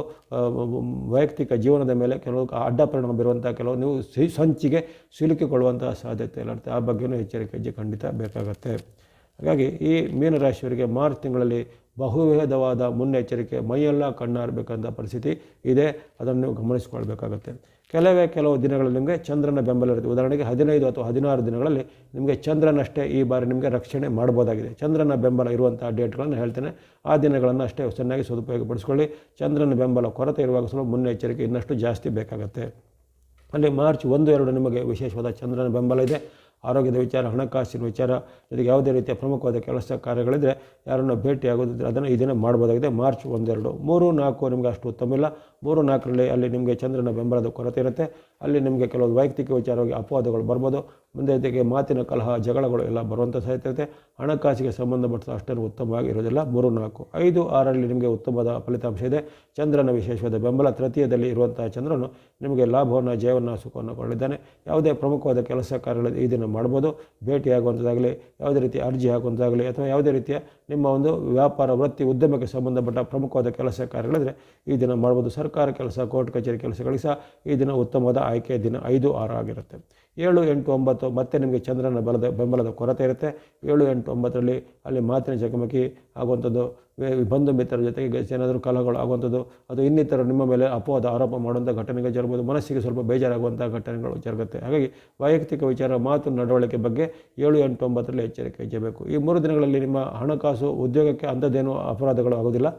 ವೈಯಕ್ತಿಕ ಜೀವನದ ಮೇಲೆ ಕೆಲವು ಅಡ್ಡ ಪರಿಣಾಮ ಬೀರುವಂಥ ಕೆಲವು ನೀವು ಸಂಚಿಗೆ ಸಿಲುಕಿಕೊಳ್ಳುವಂಥ ಸಾಧ್ಯತೆ ಇರುತ್ತೆ. ಆ ಬಗ್ಗೆಯೂ ಎಚ್ಚರಿಕೆ ಖಂಡಿತ ಬೇಕಾಗುತ್ತೆ. ಹಾಗಾಗಿ ಈ ಮೀನರಾಶಿಯವರಿಗೆ ಮಾರ್ಚ್ ತಿಂಗಳಲ್ಲಿ ಬಹುವಿಧವಾದ ಮುನ್ನೆಚ್ಚರಿಕೆ, ಮೈಯೆಲ್ಲ ಕಣ್ಣಾರಬೇಕಂತ ಪರಿಸ್ಥಿತಿ ಇದೆ. ಅದನ್ನು ನೀವು ಗಮನಿಸಿಕೊಳ್ಬೇಕಾಗತ್ತೆ. ಕೆಲವೇ ಕೆಲವು ದಿನಗಳಲ್ಲಿ ನಿಮಗೆ ಚಂದ್ರನ ಬೆಂಬಲ ಇರುತ್ತೆ. ಉದಾಹರಣೆಗೆ ಹದಿನೈದು ಅಥವಾ ಹದಿನಾರು ದಿನಗಳಲ್ಲಿ ನಿಮಗೆ ಚಂದ್ರನಷ್ಟೇ ಈ ಬಾರಿ ನಿಮಗೆ ರಕ್ಷಣೆ ಮಾಡ್ಬೋದಾಗಿದೆ. ಚಂದ್ರನ ಬೆಂಬಲ ಇರುವಂಥ ಡೇಟ್ಗಳನ್ನು ಹೇಳ್ತೇನೆ. ಆ ದಿನಗಳನ್ನು ಅಷ್ಟೇ ಚೆನ್ನಾಗಿ ಸದುಪಯೋಗಪಡಿಸ್ಕೊಳ್ಳಿ. ಚಂದ್ರನ ಬೆಂಬಲ ಕೊರತೆ ಇರುವಾಗ ಸ್ವಲ್ಪ ಮುನ್ನೆಚ್ಚರಿಕೆ ಇನ್ನಷ್ಟು ಜಾಸ್ತಿ ಬೇಕಾಗುತ್ತೆ. ಅಲ್ಲಿ ಮಾರ್ಚ್ ಒಂದು, ಎರಡು ನಿಮಗೆ ವಿಶೇಷವಾದ ಚಂದ್ರನ ಬೆಂಬಲ ಇದೆ. ಆರೋಗ್ಯದ ವಿಚಾರ, ಹಣಕಾಸಿನ ವಿಚಾರ, ಜೊತೆಗೆ ಯಾವುದೇ ರೀತಿಯ ಪ್ರಮುಖವಾದ ಕೆಲಸ ಕಾರ್ಯಗಳಿದ್ದರೆ ಯಾರನ್ನು ಭೇಟಿ ಆಗೋದಿದ್ರೆ ಅದನ್ನು ಈ ದಿನ ಮಾಡ್ಬೋದಾಗಿದೆ. ಮಾರ್ಚ್ ಒಂದೆರಡು. ಮೂರು, ನಾಲ್ಕು ನಿಮಗೆ ಅಷ್ಟು ಉತ್ತಮ ಇಲ್ಲ. ಮೂರು, ನಾಲ್ಕರಲ್ಲಿ ಅಲ್ಲಿ ನಿಮಗೆ ಚಂದ್ರನ ಬೆಂಬಲದ ಕೊರತೆ ಇರುತ್ತೆ. ಅಲ್ಲಿ ನಿಮಗೆ ಕೆಲವೊಂದು ವೈಯಕ್ತಿಕ ವಿಚಾರವಾಗಿ ಅಪವಾದಗಳು ಬರ್ಬೋದು. ಮುಂದೆ ಜೊತೆಗೆ ಮಾತಿನ ಕಲಹ, ಜಗಳಗಳು ಎಲ್ಲ ಬರುವಂಥ ಸಾಧ್ಯತೆ ಹಣಕಾಸಿಗೆ ಸಂಬಂಧಪಟ್ಟ ಅಷ್ಟೇನು ಉತ್ತಮವಾಗಿ ಇರೋದಿಲ್ಲ. ಮೂರು ನಾಲ್ಕು. ಐದು ಆರಲ್ಲಿ ನಿಮಗೆ ಉತ್ತಮವಾದ ಫಲಿತಾಂಶ ಇದೆ. ಚಂದ್ರನ ವಿಶೇಷವಾದ ಬೆಂಬಲ ತೃತೀಯದಲ್ಲಿ ಇರುವಂತಹ ಚಂದ್ರನು ನಿಮಗೆ ಲಾಭವನ್ನು, ಜಯವನ್ನು, ಸುಖವನ್ನು ಕೊಡಲಿದ್ದಾನೆ. ಯಾವುದೇ ಪ್ರಮುಖವಾದ ಕೆಲಸ ಕಾರ್ಯಗಳು ಈ ದಿನ ಮಾಡ್ಬೋದು. ಭೇಟಿಯಾಗುವಂಥದ್ದಾಗಲಿ ಯಾವುದೇ ರೀತಿ ಅರ್ಜಿ ಹಾಕುವಂಥದ್ದಾಗಲಿ ಅಥವಾ ಯಾವುದೇ ರೀತಿಯ ನಿಮ್ಮ ಒಂದು ವ್ಯಾಪಾರ, ವೃತ್ತಿ, ಉದ್ಯಮಕ್ಕೆ ಸಂಬಂಧಪಟ್ಟ ಪ್ರಮುಖವಾದ ಕೆಲಸ ಕಾರ್ಯಗಳಿದ್ರೆ ಈ ದಿನ ಮಾಡ್ಬೋದು. ಸರ್ಕಾರ ಕೆಲಸ, ಕೋರ್ಟ್, ಕಚೇರಿ ಕೆಲಸಗಳಿಗೆ ಸಹ ಈ ದಿನ ಉತ್ತಮವಾದ ಆಯ್ಕೆ ದಿನ ಐದು, ಆರು ಆಗಿರುತ್ತೆ. ಏಳು, ಎಂಟು, ಒಂಬತ್ತು, ಮತ್ತೆ ನಿಮಗೆ ಚಂದ್ರನ ಬಲದ ಬೆಂಬಲದ ಕೊರತೆ ಇರುತ್ತೆ. ಏಳು, ಎಂಟು, ಒಂಬತ್ತರಲ್ಲಿ ಅಲ್ಲಿ ಮಾತಿನ ಚಕಮಕಿ ಆಗುವಂಥದ್ದು. ಬಂಧು ಮಿತ್ರರ ಜೊತೆಗೆ ಏನಾದರೂ ಕಲಹಗಳು ಆಗುವಂಥದ್ದು ಅದು ಇನ್ನಿತರ ನಿಮ್ಮ ಮೇಲೆ ಅಪವಾದ ಆರೋಪ ಮಾಡುವಂಥ ಘಟನೆಗಳು ಜರುಗಬಹುದು ಮನಸ್ಸಿಗೆ ಸ್ವಲ್ಪ ಬೇಜಾರಾಗುವಂಥ ಘಟನೆಗಳು ಜರುಗುತ್ತೆ. ಹಾಗಾಗಿ ವೈಯಕ್ತಿಕ ವಿಚಾರ, ಮಾತು ನಡವಳಿಕೆ ಬಗ್ಗೆ ಏಳು ಎಂಟು ಒಂಬತ್ತರಲ್ಲಿ ಎಚ್ಚರಿಕೆ ವಹಿಸಬೇಕು. ಈ ಮೂರು ದಿನಗಳಲ್ಲಿ ನಿಮ್ಮ ಹಣಕಾಸು ಉದ್ಯೋಗಕ್ಕೆ ಅಂಥದ್ದೇನು ಅಪರಾಧಗಳು ಆಗೋದಿಲ್ಲ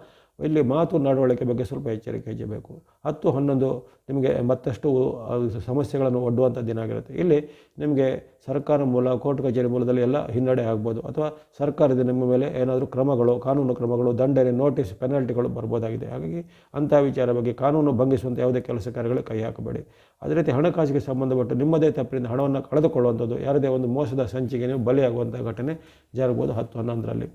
ಇಲ್ಲಿ ಮಾತು ನಡವಳಿಕೆ ಬಗ್ಗೆ ಸ್ವಲ್ಪ ಎಚ್ಚರಿಕೆ ವಹಿಸಬೇಕು ಹತ್ತು ಹನ್ನೊಂದು ನಿಮಗೆ ಮತ್ತಷ್ಟು ಸಮಸ್ಯೆಗಳನ್ನು ಒಡ್ಡುವಂಥ ದಿನ ಆಗಿರುತ್ತೆ. ಇಲ್ಲಿ ನಿಮಗೆ ಸರ್ಕಾರ ಮೂಲ, ಕೋರ್ಟ್ ಕಚೇರಿ ಮೂಲದಲ್ಲಿ ಎಲ್ಲ ಹಿನ್ನಡೆ ಆಗ್ಬೋದು. ಅಥವಾ ಸರ್ಕಾರದ ನಿಮ್ಮ ಮೇಲೆ ಏನಾದರೂ ಕ್ರಮಗಳು, ಕಾನೂನು ಕ್ರಮಗಳು, ದಂಡನೆ, ನೋಟಿಸ್, ಪೆನಾಲ್ಟಿಗಳು ಬರ್ಬೋದಾಗಿದೆ. ಹಾಗಾಗಿ ಅಂಥ ವಿಚಾರ ಬಗ್ಗೆ ಕಾನೂನು ಭಂಗಿಸುವಂಥ ಯಾವುದೇ ಕೆಲಸ ಕಾರ್ಯಗಳು ಕೈ ಹಾಕಬೇಡಿ. ಅದೇ ರೀತಿ ಹಣಕಾಸಿಗೆ ಸಂಬಂಧಪಟ್ಟು ನಿಮ್ಮದೇ ತಪ್ಪಿನಿಂದ ಹಣವನ್ನು ಕಳೆದುಕೊಳ್ಳುವಂಥದ್ದು ಯಾರದೇ ಒಂದು ಮೋಸದ ಸಂಚಿಗೆ ನೀವು ಬಲಿಯಾಗುವಂಥ ಘಟನೆ ಜರುಗ್ಬೋದು ಹತ್ತು ಹನ್ನೊಂದರಲ್ಲಿ.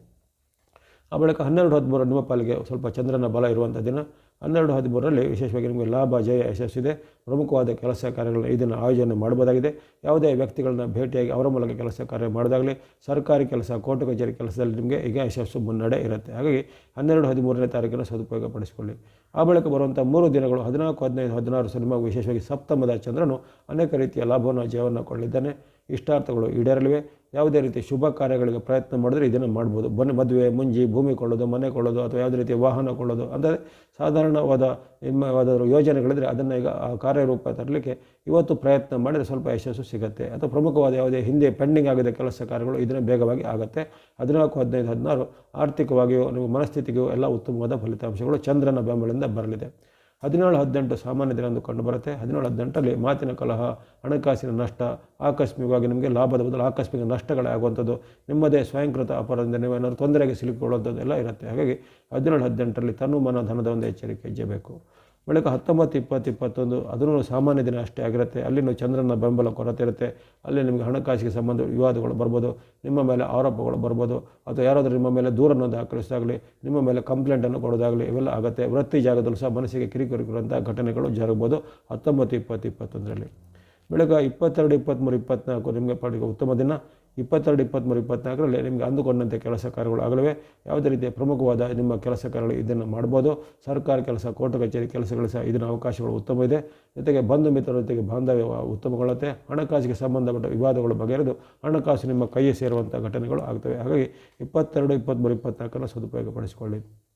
ಆ ಬಳಿಕ ಹನ್ನೆರಡು ಹದಿಮೂರು ನಿಮ್ಮ ಪಾಲಿಗೆ ಸ್ವಲ್ಪ ಚಂದ್ರನ ಬಲ ಇರುವಂಥ ದಿನ. ಹನ್ನೆರಡು ಹದಿಮೂರರಲ್ಲಿ ವಿಶೇಷವಾಗಿ ನಿಮಗೆ ಲಾಭ, ಜಯ ಯಶಸ್ಸಿದೆ ಪ್ರಮುಖವಾದ ಕೆಲಸ ಕಾರ್ಯಗಳನ್ನು ಈ ದಿನ ಆಯೋಜನೆ ಮಾಡಬಹುದಾಗಿದೆ. ಯಾವುದೇ ವ್ಯಕ್ತಿಗಳನ್ನ ಭೇಟಿಯಾಗಿ ಅವರ ಮೂಲಕ ಕೆಲಸ ಕಾರ್ಯ ಮಾಡೋದಾಗಲಿ, ಸರ್ಕಾರಿ ಕೆಲಸ, ಕೋರ್ಟ್ ಕಚೇರಿ ಕೆಲಸದಲ್ಲಿ ನಿಮಗೆ ಈಗ ಯಶಸ್ಸು ಮುನ್ನಡೆ ಇರುತ್ತೆ. ಹಾಗಾಗಿ ಹನ್ನೆರಡು ಹದಿಮೂರನೇ ತಾರೀಕಿನ ಸದುಪಯೋಗ ಪಡಿಸಿಕೊಳ್ಳಿ ಆ ಬಳಿಕ ಬರುವಂಥ ಮೂರು ದಿನಗಳು, ಹದಿನಾಲ್ಕು, ಹದಿನೈದು, ಹದಿನಾರು ಸಿನಿಮಾ ವಿಶೇಷವಾಗಿ ಸಪ್ತಮದ ಚಂದ್ರನು ಅನೇಕ ರೀತಿಯ ಲಾಭವನ್ನು, ಜಯವನ್ನು ಕೊಳ್ಳಿದ್ದಾನೆ ಇಷ್ಟಾರ್ಥಗಳು ಈಡೇರಲಿವೆ. ಯಾವುದೇ ರೀತಿ ಶುಭ ಕಾರ್ಯಗಳಿಗೆ ಪ್ರಯತ್ನ ಮಾಡಿದ್ರೆ ಇದನ್ನು ಮಾಡ್ಬೋದು. ಬನ್ನಿ, ಮದುವೆ, ಮುಂಜಿ, ಭೂಮಿ ಕೊಳ್ಳೋದು, ಮನೆ ಕೊಳ್ಳೋದು, ಅಥವಾ ಯಾವುದೇ ರೀತಿಯ ವಾಹನ ಕೊಳ್ಳೋದು, ಅಂದರೆ ಸಾಧಾರಣವಾದ ನಿಮ್ಮ ಯಾವುದಾದ್ರು ಯೋಜನೆಗಳಿದ್ರೆ ಅದನ್ನು ಈಗ ಆ ಕಾರ್ಯರೂಪ ತರಲಿಕ್ಕೆ ಇವತ್ತು ಪ್ರಯತ್ನ ಮಾಡಿದರೆ ಸ್ವಲ್ಪ ಯಶಸ್ಸು ಸಿಗುತ್ತೆ. ಅಥವಾ ಪ್ರಮುಖವಾದ ಯಾವುದೇ ಹಿಂದೆ ಪೆಂಡಿಂಗ್ ಆಗಿದ ಕೆಲಸ ಕಾರ್ಯಗಳು ಇದನ್ನು ಬೇಗವಾಗಿ ಆಗುತ್ತೆ. ಹದಿನಾಲ್ಕು, ಹದಿನೈದು, ಹದಿನಾರು, ಆರ್ಥಿಕವಾಗಿಯೂ, ನಿಮ್ಮ ಮನಸ್ಥಿತಿಗೂ ಎಲ್ಲ ಉತ್ತಮವಾದ ಫಲಿತಾಂಶಗಳು ಚಂದ್ರನ ಬೆಂಬಲದಿಂದ ಬರಲಿದೆ. ಹದಿನೇಳು ಹದಿನೆಂಟು ಸಾಮಾನ್ಯ ದಿನ ಎಂದು ಕಂಡುಬರುತ್ತೆ ಹದಿನೇಳು ಹದಿನೆಂಟರಲ್ಲಿ ಮಾತಿನ ಕಲಹ, ಹಣಕಾಸಿನ ನಷ್ಟ, ಆಕಸ್ಮಿಕವಾಗಿ ನಿಮಗೆ ಲಾಭದ ಬದಲು ಆಕಸ್ಮಿಕ ನಷ್ಟಗಳೇ ಆಗುವಂಥದ್ದು. ನಿಮ್ಮದೇ ಸ್ವಯಂಕೃತ ಅಪರಾಧದಿಂದ ನೀವು ಏನಾದರೂ ತೊಂದರೆಗೆ ಸಿಲುಕಿಕೊಳ್ಳುವಂಥದ್ದು ಎಲ್ಲ ಇರುತ್ತೆ. ಹಾಗಾಗಿ ಹದಿನೇಳು ಹದಿನೆಂಟರಲ್ಲಿ ತನು ಮನ ಧನದ ಒಂದು ಎಚ್ಚರಿಕೆ ಹೆಜ್ಜೆಬೇಕು ಬಳಿಕ ಹತ್ತೊಂಬತ್ತು ಇಪ್ಪತ್ತು ಇಪ್ಪತ್ತೊಂದು ಅದನ್ನು ಸಾಮಾನ್ಯ ದಿನ ಅಷ್ಟೇ ಆಗಿರುತ್ತೆ. ಅಲ್ಲಿನೂ ಚಂದ್ರನ ಬೆಂಬಲ ಕೊರತೆ ಇರುತ್ತೆ. ಅಲ್ಲಿ ನಿಮಗೆ ಹಣಕಾಸಿಗೆ ಸಂಬಂಧ ವಿವಾದಗಳು ಬರ್ಬೋದು. ನಿಮ್ಮ ಮೇಲೆ ಆರೋಪಗಳು ಬರ್ಬೋದು. ಅಥವಾ ಯಾರಾದರೂ ನಿಮ್ಮ ಮೇಲೆ ದೂರನ್ನು ದಾಖಲಿಸಿದಾಗಲಿ ನಿಮ್ಮ ಮೇಲೆ ಕಂಪ್ಲೇಂಟನ್ನು ಕೊಡೋದಾಗಲಿ ಇವೆಲ್ಲ ಆಗುತ್ತೆ. ವೃತ್ತಿ ಜಾಗದಲ್ಲೂ ಸಹ ಮನಸ್ಸಿಗೆ ಕಿರಿಕಿರಿಕಿರುವಂಥ ಘಟನೆಗಳು ಜರುಗ್ಬೋದು ಹತ್ತೊಂಬತ್ತು ಇಪ್ಪತ್ತು ಇಪ್ಪತ್ತೊಂದರಲ್ಲಿ. ಬೆಳಗ್ಗೆ ಇಪ್ಪತ್ತೆರಡು, ಇಪ್ಪತ್ತ್ಮೂರು, ಇಪ್ಪತ್ತ್ನಾಲ್ಕು ನಿಮಗೆ ಪಾಡಿಗೆ ಉತ್ತಮ ದಿನ. ಇಪ್ಪತ್ತೆರಡು, ಇಪ್ಪತ್ತ್ಮೂರು, ಇಪ್ಪತ್ತ್ನಾಲ್ಕರಲ್ಲಿ ನಿಮಗೆ ಅಂದುಕೊಂಡಂತೆ ಕೆಲಸ ಕಾರ್ಯಗಳು ಆಗಲಿವೆ ಯಾವುದೇ ರೀತಿಯ ಪ್ರಮುಖವಾದ ನಿಮ್ಮ ಕೆಲಸ ಕಾರ್ಯಗಳು ಇದನ್ನು ಮಾಡ್ಬೋದು. ಸರ್ಕಾರ ಕೆಲಸ, ಕೋರ್ಟ್ ಕಚೇರಿ ಕೆಲಸಗಳು ಸಹ ಇದರ ಅವಕಾಶಗಳು ಉತ್ತಮ ಇದೆ. ಜೊತೆಗೆ ಬಂಧು ಮಿತ್ರರ ಜೊತೆಗೆ ಬಾಂಧವ್ಯ ಉತ್ತಮಗೊಳ್ಳುತ್ತೆ ಹಣಕಾಸಿಗೆ ಸಂಬಂಧಪಟ್ಟ ವಿವಾದಗಳು ಬಗೆಹರಿದು ಹಣಕಾಸು ನಿಮ್ಮ ಕೈಗೆ ಸೇರುವಂಥ ಘಟನೆಗಳು ಆಗ್ತವೆ. ಹಾಗಾಗಿ ಇಪ್ಪತ್ತೆರಡು, ಇಪ್ಪತ್ತ್ಮೂರು, ಇಪ್ಪತ್ತ್ನಾಲ್ಕನ್ನು ಸದುಪಯೋಗಪಡಿಸಿಕೊಳ್ಳಿ.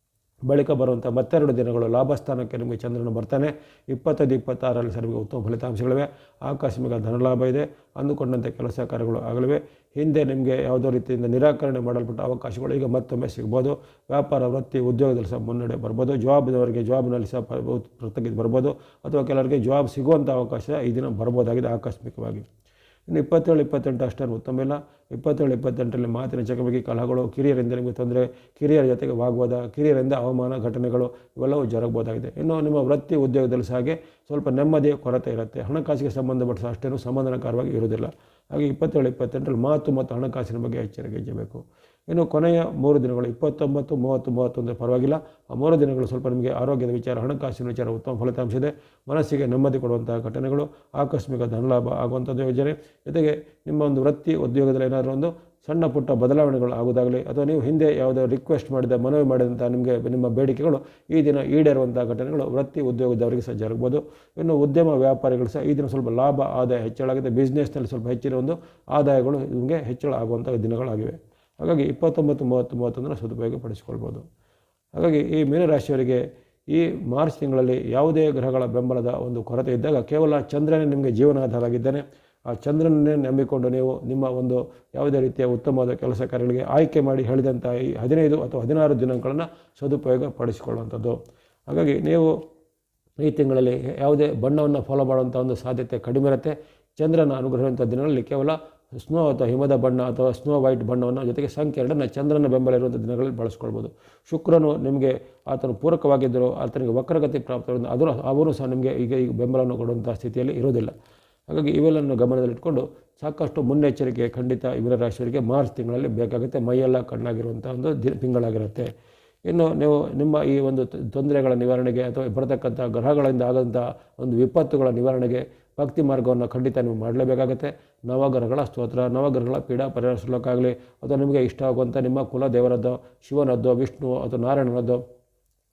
ಬಳಿಕ ಬರುವಂಥ ಮತ್ತೆರಡು ದಿನಗಳು ಲಾಭಸ್ಥಾನಕ್ಕೆ ನಿಮಗೆ ಚಂದ್ರನು ಬರ್ತಾನೆ. ಇಪ್ಪತ್ತೈದು, ಇಪ್ಪತ್ತಾರರಲ್ಲಿ ನಿಮಗೆ ಉತ್ತಮ ಫಲಿತಾಂಶಗಳಿವೆ. ಆಕಸ್ಮಿಕ ಧನಲಾಭ ಇದೆ. ಅಂದುಕೊಂಡಂತೆ ಕೆಲಸ ಕಾರ್ಯಗಳು ಆಗಲಿವೆ. ಹಿಂದೆ ನಿಮಗೆ ಯಾವುದೋ ರೀತಿಯಿಂದ ನಿರಾಕರಣೆ ಮಾಡಲ್ಪಟ್ಟ ಅವಕಾಶಗಳು ಈಗ ಮತ್ತೊಮ್ಮೆ ಸಿಗ್ಬೋದು ವ್ಯಾಪಾರ, ವೃತ್ತಿ, ಉದ್ಯೋಗದಲ್ಲಿ ಸಹ ಮುನ್ನಡೆ ಬರ್ಬೋದು. ಜಾಬ್ನವರಿಗೆ ಜಾಬ್ನಲ್ಲಿ ಸಹ ಪ್ರತಿಗೆ ಬರ್ಬೋದು. ಅಥವಾ ಕೆಲವರಿಗೆ ಜಾಬ್ ಸಿಗುವಂಥ ಅವಕಾಶ ಈ ದಿನ ಬರ್ಬೋದಾಗಿದೆ ಆಕಸ್ಮಿಕವಾಗಿ. ಇನ್ನು ಇಪ್ಪತ್ತೇಳು, ಇಪ್ಪತ್ತೆಂಟು ಅಷ್ಟೇ ಉತ್ತಮ? ಇಲ್ಲ, ಇಪ್ಪತ್ತೇಳು, ಇಪ್ಪತ್ತೆಂಟರಲ್ಲಿ ಮಾತಿನ ಚಕಮಕಿ ಕಲಹಗಳು, ಕಿರಿಯರಿಂದ ನಿಮಗೆ ತೊಂದರೆ, ಕಿರಿಯರ ಜೊತೆಗೆ ವಾಗ್ವಾದ, ಕಿರಿಯರಿಂದ ಅವಮಾನ, ಘಟನೆಗಳು ಇವೆಲ್ಲವೂ ಜರುಗಬಹುದಾಗಿದೆ. ಇನ್ನು ನಿಮ್ಮ ವೃತ್ತಿ ಉದ್ಯೋಗದಲ್ಲಿ ಸಹ ಹಾಗೆ ಸ್ವಲ್ಪ ನೆಮ್ಮದಿಯ ಕೊರತೆ ಇರುತ್ತೆ. ಹಣಕಾಸಿಗೆ ಸಂಬಂಧಪಟ್ಟ ಅಷ್ಟೇನು ಸಮಾಧಾನಕಾರವಾಗಿ ಇರುವುದಿಲ್ಲ. ಹಾಗೆ ಇಪ್ಪತ್ತೇಳು, ಇಪ್ಪತ್ತೆಂಟರಲ್ಲಿ ಮಾತು ಮತ್ತು ಹಣಕಾಸಿನ ಬಗ್ಗೆ ಎಚ್ಚರಿಕೆ ವಹಿಸಬೇಕು ಇನ್ನು ಕೊನೆಯ ಮೂರು ದಿನಗಳು, ಇಪ್ಪತ್ತೊಂಬತ್ತು, ಮೂವತ್ತು, ಮೂವತ್ತೊಂದು ಪರವಾಗಿಲ್ಲ. ಆ ಮೂರು ದಿನಗಳು ಸ್ವಲ್ಪ ನಿಮಗೆ ಆರೋಗ್ಯದ ವಿಚಾರ, ಹಣಕಾಸಿನ ವಿಚಾರ, ಉತ್ತಮ ಫಲಿತಾಂಶ ಇದೆ. ಮನಸ್ಸಿಗೆ ನೆಮ್ಮದಿ ಕೊಡುವಂತಹ ಘಟನೆಗಳು, ಆಕಸ್ಮಿಕ ಧನಲಾಭ ಆಗುವಂಥದ್ದು ಯೋಜನೆ. ಜೊತೆಗೆ ನಿಮ್ಮ ಒಂದು ವೃತ್ತಿ, ಉದ್ಯೋಗದಲ್ಲಿ ಏನಾದರೂ ಒಂದು ಸಣ್ಣ ಪುಟ್ಟ ಬದಲಾವಣೆಗಳು ಆಗೋದಾಗಲಿ ಅಥವಾ ನೀವು ಹಿಂದೆ ಯಾವುದೋ ರಿಕ್ವೆಸ್ಟ್ ಮಾಡಿದ, ಮನವಿ ಮಾಡಿದಂಥ ನಿಮಗೆ, ನಿಮ್ಮ ಬೇಡಿಕೆಗಳು ಈ ದಿನ ಈಡೇರುವಂಥ ಘಟನೆಗಳು ವೃತ್ತಿ, ಉದ್ಯೋಗದವರಿಗೆ ಸಹ ಜರುಗಬಹುದು ಇನ್ನು ಉದ್ಯಮ ವ್ಯಾಪಾರಿಗಳು ಸಹ ಈ ದಿನ ಸ್ವಲ್ಪ ಲಾಭ, ಆದಾಯ ಹೆಚ್ಚಳ ಆಗಿದೆ ಬಿಸ್ನೆಸ್ನಲ್ಲಿ ಸ್ವಲ್ಪ ಹೆಚ್ಚಿನ ಒಂದು ಆದಾಯಗಳು ನಿಮಗೆ ಹೆಚ್ಚಳ ಆಗುವಂಥ ದಿನಗಳಾಗಿವೆ. ಹಾಗಾಗಿ ಇಪ್ಪತ್ತೊಂಬತ್ತು, ಮೂವತ್ತು, ಮೂವತ್ತೊಂದನ್ನು ಸದುಪಯೋಗ ಪಡಿಸಿಕೊಳ್ಬೋದು ಹಾಗಾಗಿ ಈ ಮೀನರಾಶಿಯವರಿಗೆ ಈ ಮಾರ್ಚ್ ತಿಂಗಳಲ್ಲಿ ಯಾವುದೇ ಗ್ರಹಗಳ ಬೆಂಬಲದ ಒಂದು ಕೊರತೆ ಇದ್ದಾಗ ಕೇವಲ ಚಂದ್ರನೇ ನಿಮಗೆ ಜೀವನಾಧಾರ ಆಗಿದ್ದಾನೆ ಆ ಚಂದ್ರನನ್ನೇ ನಂಬಿಕೊಂಡು ನೀವು ನಿಮ್ಮ ಒಂದು ಯಾವುದೇ ರೀತಿಯ ಉತ್ತಮವಾದ ಕೆಲಸ ಕಾರ್ಯಗಳಿಗೆ ಆಯ್ಕೆ ಮಾಡಿ ಹೇಳಿದಂಥ ಈ ಹದಿನೈದು ಅಥವಾ ಹದಿನಾರು ದಿನಗಳನ್ನು ಸದುಪಯೋಗ ಪಡಿಸಿಕೊಳ್ಳುವಂಥದ್ದು ಹಾಗಾಗಿ ನೀವು ಈ ತಿಂಗಳಲ್ಲಿ ಯಾವುದೇ ಬಣ್ಣವನ್ನು ಫಾಲೋ ಮಾಡುವಂಥ ಒಂದು ಸಾಧ್ಯತೆ ಕಡಿಮೆ ಇರುತ್ತೆ. ಚಂದ್ರನ ಅನುಗ್ರಹ ದಿನಗಳಲ್ಲಿ ಕೇವಲ ಸ್ನೋ ಅಥವಾ ಹಿಮದ ಬಣ್ಣ ಅಥವಾ ಸ್ನೋ ವೈಟ್ ಬಣ್ಣವನ್ನು ಜೊತೆಗೆ ಸಂಖ್ಯೆ ಎರಡನ್ನು ಚಂದ್ರನ ಬೆಂಬಲ ಇರುವಂಥ ದಿನಗಳಲ್ಲಿ ಬಳಸ್ಕೊಳ್ಬೋದು. ಶುಕ್ರನು ನಿಮಗೆ ಆತನು ಪೂರಕವಾಗಿದ್ದರೂ ಆತನಿಗೆ ವಕ್ರಗತಿ ಪ್ರಾಪ್ತರಿಂದ ಅದರ ಅವರು ಸಹ ನಿಮಗೆ ಈಗ ಈಗ ಬೆಂಬಲವನ್ನು ಕೊಡುವಂಥ ಸ್ಥಿತಿಯಲ್ಲಿ ಇರೋದಿಲ್ಲ ಹಾಗಾಗಿ ಇವೆಲ್ಲನ್ನು ಗಮನದಲ್ಲಿಟ್ಕೊಂಡು ಸಾಕಷ್ಟು ಮುನ್ನೆಚ್ಚರಿಕೆ ಖಂಡಿತ ಇವರ ರಾಶಿಯವರಿಗೆ ಮಾರ್ಚ್ ತಿಂಗಳಲ್ಲಿ ಬೇಕಾಗುತ್ತೆ. ಮೈಯೆಲ್ಲ ಕಣ್ಣಾಗಿರುವಂಥ ಒಂದು ದಿನ ತಿಂಗಳಾಗಿರುತ್ತೆ. ಇನ್ನು ನೀವು ನಿಮ್ಮ ಈ ಒಂದು ತೊಂದರೆಗಳ ನಿವಾರಣೆಗೆ ಅಥವಾ ಬರತಕ್ಕಂಥ ಗ್ರಹಗಳಿಂದ ಆದಂಥ ಒಂದು ವಿಪತ್ತುಗಳ ನಿವಾರಣೆಗೆ ಭಕ್ತಿ ಮಾರ್ಗವನ್ನು ಖಂಡಿತ ನೀವು ಮಾಡಲೇಬೇಕಾಗುತ್ತೆ. ನವಗ್ರಹಗಳ ಸ್ತೋತ್ರ, ನವಗ್ರಹಗಳ ಪೀಡಾ ಪರಿಹಾರ ಶ್ಲೋಕಾಗಲಿ ಅಥವಾ ನಿಮಗೆ ಇಷ್ಟ ಆಗುವಂಥ ನಿಮ್ಮ ಕುಲ ದೇವರದ್ದು ಶಿವನದ್ದು ವಿಷ್ಣು ಅಥವಾ ನಾರಾಯಣನದ್ದು,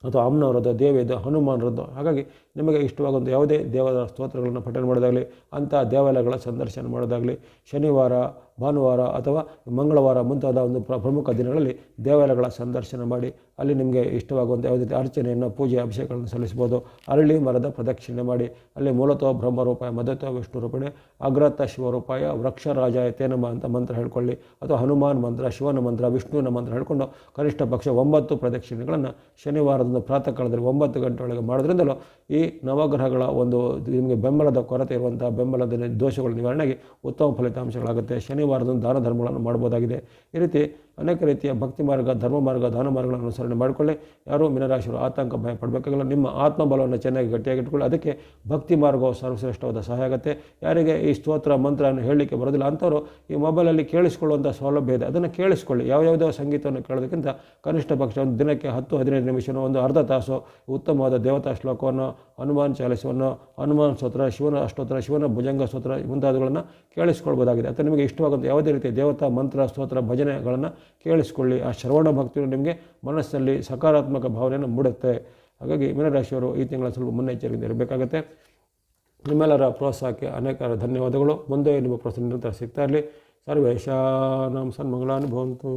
ಅಥವಾ ಅಮ್ಮನವರದ್ದು, ದೇವಿಯದ್ದು, ಹನುಮಾನರದ್ದು, ಹಾಗಾಗಿ ನಿಮಗೆ ಇಷ್ಟವಾಗುವಂಥ ಯಾವುದೇ ದೇವರ ಸ್ತೋತ್ರಗಳನ್ನು ಪಠನೆ ಮಾಡೋದಾಗಲಿ, ಅಂಥ ದೇವಾಲಯಗಳ ಸಂದರ್ಶನ ಮಾಡೋದಾಗಲಿ, ಶನಿವಾರ, ಭಾನುವಾರ ಅಥವಾ ಮಂಗಳವಾರ ಮುಂತಾದ ಒಂದು ಪ್ರ, ಪ್ರಮುಖ ದಿನಗಳಲ್ಲಿ ದೇವಾಲಯಗಳ ಸಂದರ್ಶನ ಮಾಡಿ ಅಲ್ಲಿ ನಿಮಗೆ ಇಷ್ಟವಾಗುವಂಥ ಯಾವುದೇ ರೀತಿ ಅರ್ಚನೆಯನ್ನು, ಪೂಜೆ, ಅಭಿಷೇಕಗಳನ್ನು ಸಲ್ಲಿಸ್ಬೋದು ಅರಳಿ ಮರದ ಪ್ರದಕ್ಷಿಣೆ ಮಾಡಿ, ಅಲ್ಲಿ ಮೂಲತಃ ಬ್ರಹ್ಮರೂಪಾಯ ಮದತ್ವ, ವಿಷ್ಣು ರೂಪಣೆ, ಅಗ್ರತ ಶಿವರೂಪಾಯ ವೃಕ್ಷರಾಜಾಯ ತೇನಮ ಅಂತ ಮಂತ್ರ ಹೇಳ್ಕೊಳ್ಳಿ. ಅಥವಾ ಹನುಮಾನ್ ಮಂತ್ರ, ಶಿವನ ಮಂತ್ರ, ವಿಷ್ಣುವಿನ ಮಂತ್ರ ಹೇಳ್ಕೊಂಡು ಕನಿಷ್ಠ ಪಕ್ಷ ಒಂಬತ್ತು ಪ್ರದಕ್ಷಿಣೆಗಳನ್ನು ಶನಿವಾರದಂದು ಪ್ರಾತಃ ಕಾಲದಲ್ಲಿ ಒಂಬತ್ತು ಗಂಟೆ ಒಳಗೆ ಮಾಡೋದ್ರಿಂದಲೂ ಈ ನವಗ್ರಹಗಳ ಒಂದು ನಿಮಗೆ ಬೆಂಬಲದ ಕೊರತೆ ಇರುವಂಥ ಬೆಂಬಲದ ದೋಷಗಳ ನಿವಾರಣೆಗೆ ಉತ್ತಮ ಫಲಿತಾಂಶಗಳಾಗುತ್ತೆ. ಶನಿವಾರದಂದು ದಾನ ಧರ್ಮಗಳನ್ನು ಮಾಡ್ಬೋದಾಗಿದೆ ಈ ರೀತಿ ಅನೇಕ ರೀತಿಯ ಭಕ್ತಿ ಮಾರ್ಗ, ಧರ್ಮ ಮಾರ್ಗ, ದಾನ ಮಾರ್ಗಗಳನ್ನು ಅನುಸರಣೆ ಮಾಡಿಕೊಳ್ಳಿ. ಯಾರೂ ಮೀನರಾಶಿಯರು ಆತಂಕ, ಭಯ ಪಡಬೇಕಾಗಿಲ್ಲ. ನಿಮ್ಮ ಆತ್ಮಬಲವನ್ನು ಚೆನ್ನಾಗಿ ಗಟ್ಟಿಯಾಗಿಟ್ಕೊಳ್ಳಿ ಅದಕ್ಕೆ ಭಕ್ತಿ ಮಾರ್ಗವು ಸರ್ವಶ್ರೇಷ್ಠವಾದ ಸಹಾಯ ಆಗುತ್ತೆ. ಯಾರಿಗೆ ಈ ಸ್ತೋತ್ರ ಮಂತ್ರವನ್ನು ಹೇಳಲಿಕ್ಕೆ ಬರೋದಿಲ್ಲ ಅಂಥವರು ಈ ಮೊಬೈಲಲ್ಲಿ ಕೇಳಿಸಿಕೊಳ್ಳುವಂಥ ಸೌಲಭ್ಯ ಇದೆ. ಅದನ್ನು ಕೇಳಿಸ್ಕೊಳ್ಳಿ. ಯಾವ್ಯಾವುದೋ ಸಂಗೀತವನ್ನು ಕೇಳೋದಕ್ಕಿಂತ ಕನಿಷ್ಠ ಪಕ್ಷ ಒಂದು ದಿನಕ್ಕೆ ಹತ್ತು, ಹದಿನೈದು ನಿಮಿಷನೋ ಒಂದು ಅರ್ಧ ತಾಸು ಉತ್ತಮವಾದ ದೇವತಾ ಶ್ಲೋಕವನ್ನು ಹನುಮಾನ್ ಚಾಲಿಸವನ್ನು ಹನುಮಾನ್ ಸ್ತೋತ್ರ, ಶಿವನ ಅಷ್ಟೋತ್ರ, ಶಿವನ ಭುಜಂಗ ಸ್ತೋತ್ರ ಮುಂತಾದವುಗಳನ್ನು ಕೇಳಿಸ್ಕೊಳ್ಬೋದಾಗಿದೆ. ಅಥವಾ ನಿಮಗೆ ಇಷ್ಟವಾದಂಥ ಯಾವುದೇ ರೀತಿಯ ದೇವತಾ, ಮಂತ್ರ, ಸ್ತೋತ್ರ, ಭಜನೆಗಳನ್ನು ಕೇಳಿಸ್ಕೊಳ್ಳಿ. ಆ ಶ್ರವಣ ಭಕ್ತಿಯು ನಿಮಗೆ ಮನಸ್ಸಲ್ಲಿ ಸಕಾರಾತ್ಮಕ ಭಾವನೆಯನ್ನು ಮೂಡುತ್ತೆ. ಹಾಗಾಗಿ ಮೀನರಾಶಿಯವರು ಈ ತಿಂಗಳ ಸ್ವಲ್ಪ ಮುನ್ನೆಚ್ಚರಿಕೆಯಿಂದ ಇರಬೇಕಾಗುತ್ತೆ. ನಿಮ್ಮೆಲ್ಲರ ಪ್ರೋತ್ಸಾಹಕ್ಕೆ ಅನೇಕ ಧನ್ಯವಾದಗಳು. ಮುಂದೆ ನಿಮ್ಮ ಪ್ರೋತ್ಸಾಹ ನಿರಂತರ ಸಿಗ್ತಾ ಇರಲಿ. ಸರ್ವೇಶಾನಾಂ ಸನ್ಮಂಗಳಾನುಭವಂತು.